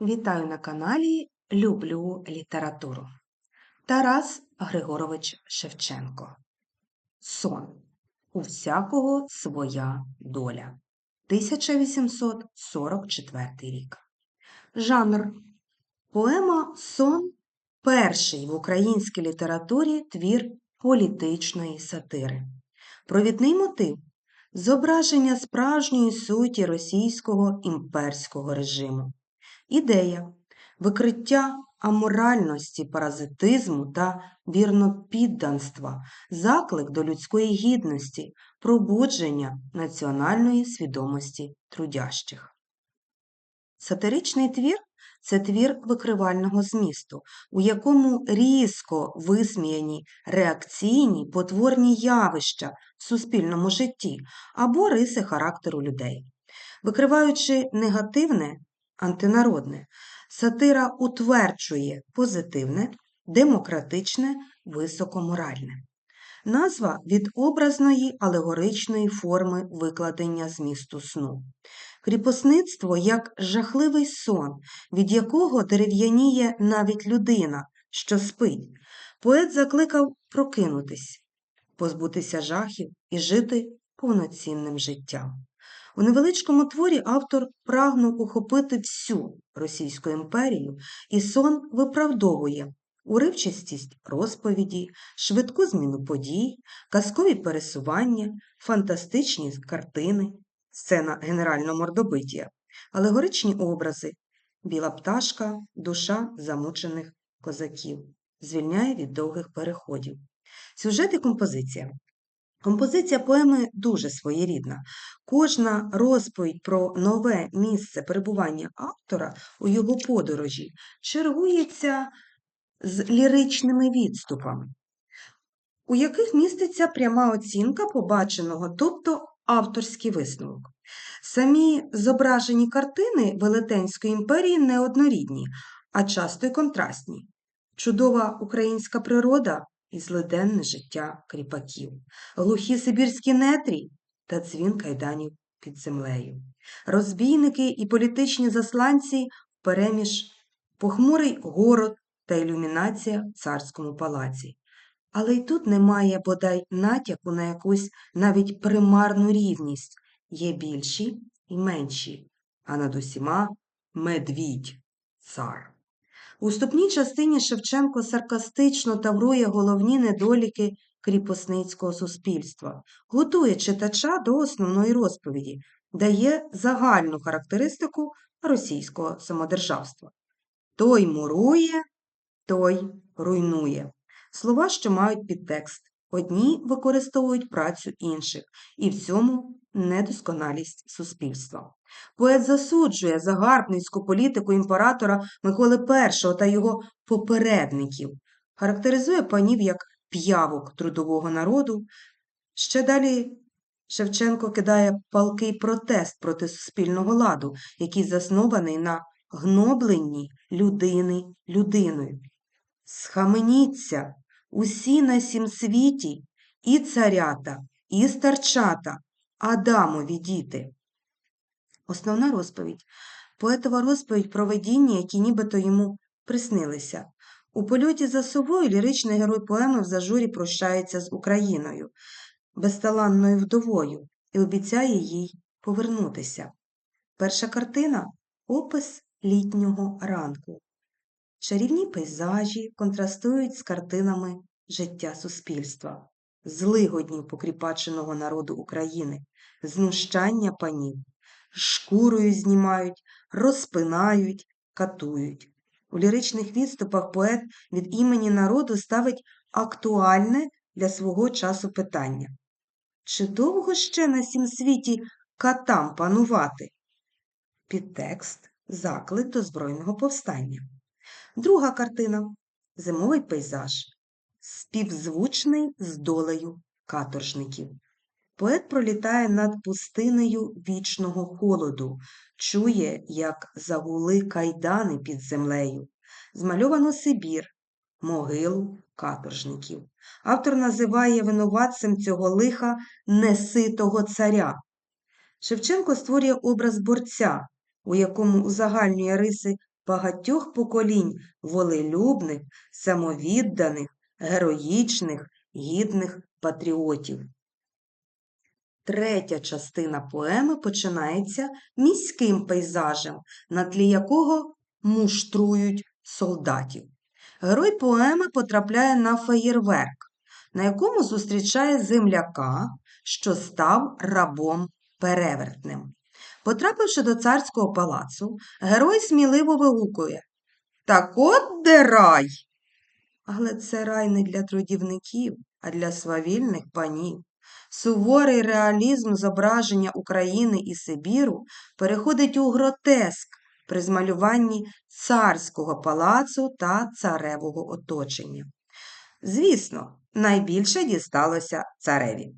Вітаю на каналі Люблю літературу. Тарас Григорович Шевченко. Сон. У всякого своя доля. 1844 рік. Жанр. Поема Сон перший в українській літературі твір політичної сатири. Провідний мотив зображення справжньої суті російського імперського режиму. Ідея викриття аморальності, паразитизму та вірнопідданства, заклик до людської гідності, пробудження національної свідомості трудящих. Сатиричний твір це твір викривального змісту, у якому різко висміяні реакційні потворні явища в суспільному житті або риси характеру людей. Викриваючи негативне, антинародне, сатира утверджує позитивне, демократичне, високоморальне. Назва від образної алегоричної форми викладення змісту сну. Кріпосництво як жахливий сон, від якого дерев'яніє навіть людина, що спить. Поет закликав прокинутись, позбутися жахів і жити повноцінним життям. У невеличкому творі автор прагнув ухопити всю Російську імперію, і сон виправдовує уривчастість розповіді, швидку зміну подій, казкові пересування, фантастичні картини, сцена генерального мордобиття, алегоричні образи, біла пташка, душа замучених козаків, звільняє від довгих переходів. Сюжет і композиція. Композиція поеми дуже своєрідна. Кожна розповідь про нове місце перебування автора у його подорожі чергується з ліричними відступами, у яких міститься пряма оцінка побаченого, тобто авторський висновок. Самі зображені картини Велетенської імперії неоднорідні, а часто й контрастні. Чудова українська природа і злиденне життя кріпаків, глухі сибірські нетрі та дзвін кайданів під землею, розбійники і політичні засланці переміж похмурий город та ілюмінація в царському палаці. Але й тут немає бодай натяку на якусь навіть примарну рівність, є більші і менші, а над усіма медвідь цар. У вступній частині Шевченко саркастично таврує головні недоліки кріпосницького суспільства, готує читача до основної розповіді, дає загальну характеристику російського самодержавства. Той мурує, той руйнує. Слова, що мають підтекст. Одні використовують працю інших, і в цьому недосконалість суспільства. Поет засуджує загарбницьку політику імператора Миколи І та його попередників, характеризує панів як п'явок трудового народу. Ще далі Шевченко кидає палкий протест проти суспільного ладу, який заснований на гнобленні людини людиною. Схаменіться усі на сім світі, і царята, і старчата, Адамові діти. Основна розповідь поетова розповідь про видіння, які нібито йому приснилися. У польоті за совою ліричний герой поеми в зажурі прощається з Україною, безталанною вдовою, і обіцяє їй повернутися. Перша картина опис літнього ранку. Чарівні пейзажі контрастують з картинами життя суспільства, злигоднів покріпаченого народу України, знущання панів, шкурою знімають, розпинають, катують. У ліричних відступах поет від імені народу ставить актуальне для свого часу питання. Чи довго ще на сім світі катам панувати? Підтекст заклик до збройного повстання. Друга картина зимовий пейзаж, співзвучний з долею каторжників. Поет пролітає над пустинею вічного холоду, чує, як загули кайдани під землею, змальовано Сибір, могилу каторжників. Автор називає винуватцем цього лиха неситого царя. Шевченко створює образ борця, у якому узагальнює риси багатьох поколінь волелюбних, самовідданих, героїчних, гідних патріотів. Третя частина поеми починається міським пейзажем, на тлі якого муштрують солдатів. Герой поеми потрапляє на феєрверк, на якому зустрічає земляка, що став рабом перевертним. Потрапивши до царського палацу, герой сміливо вигукує Так от де рай! Але це рай не для трудівників, а для свавільних панів. Суворий реалізм зображення України і Сибіру переходить у гротеск при змалюванні царського палацу та царевого оточення. Звісно, найбільше дісталося цареві.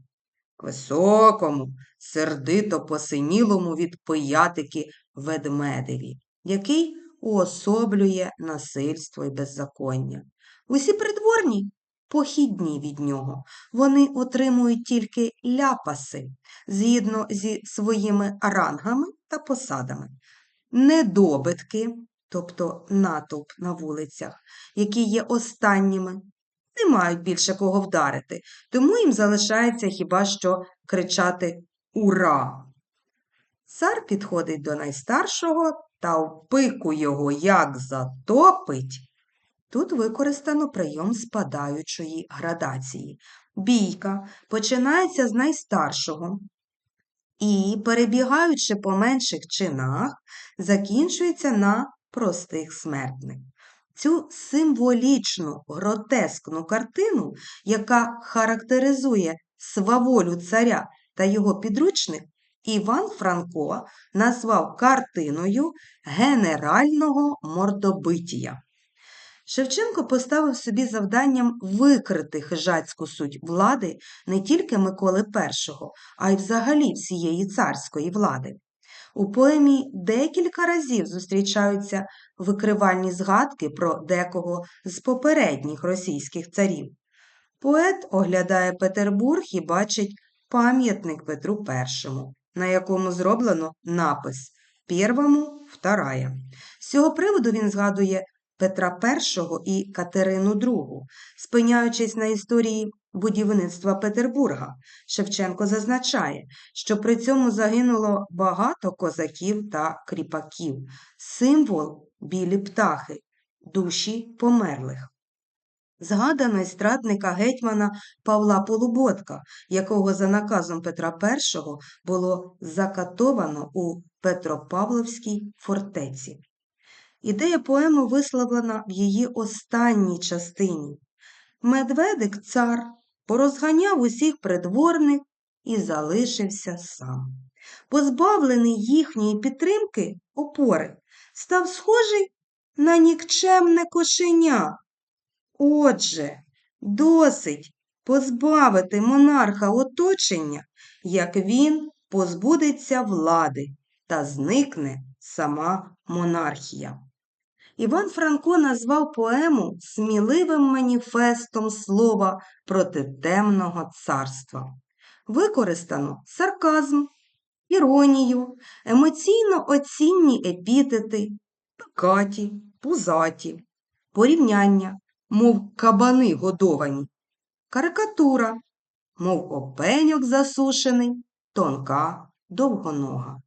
Високому, сердито посинілому від пиятики ведмедеві, який уособлює насильство і беззаконня. Усі придворні похідні від нього, вони отримують тільки ляпаси згідно зі своїми рангами та посадами. Недобитки, тобто натовп на вулицях, які є останніми, не мають більше кого вдарити, тому їм залишається хіба що кричати Ура! Цар підходить до найстаршого та в пику його як затопить. Тут використано прийом спадаючої градації. Бійка починається з найстаршого і, перебігаючи по менших чинах, закінчується на простих смертних. Цю символічну гротескну картину, яка характеризує сваволю царя та його підручник, Іван Франко назвав картиною генерального мордобитія. Шевченко поставив собі завданням викрити хижацьку суть влади не тільки Миколи І, а й взагалі всієї царської влади. У поемі декілька разів зустрічаються викривальні згадки про декого з попередніх російських царів. Поет оглядає Петербург і бачить пам'ятник Петру І, на якому зроблено напис Первому вторая. З цього приводу він згадує Петра І і Катерину II, спиняючись на історії будівництва Петербурга. Шевченко зазначає, що при цьому загинуло багато козаків та кріпаків, символ білі птахи, душі померлих. Згадано й стратника гетьмана Павла Полуботка, якого за наказом Петра І було закатовано у Петропавловській фортеці. Ідея поеми висловлена в її останній частині. Медведик цар порозганяв усіх придворних і залишився сам. Позбавлений їхньої підтримки, опори, став схожий на нікчемне кошеня. Отже, досить позбавити монарха оточення, як він позбудеться влади та зникне сама монархія. Іван Франко назвав поему сміливим маніфестом слова проти темного царства. Використано сарказм, іронію, емоційно оцінні епітети, пекаті, пузаті, порівняння, мов кабани годовані, карикатура, мов опеньок засушений, тонка, довгонога.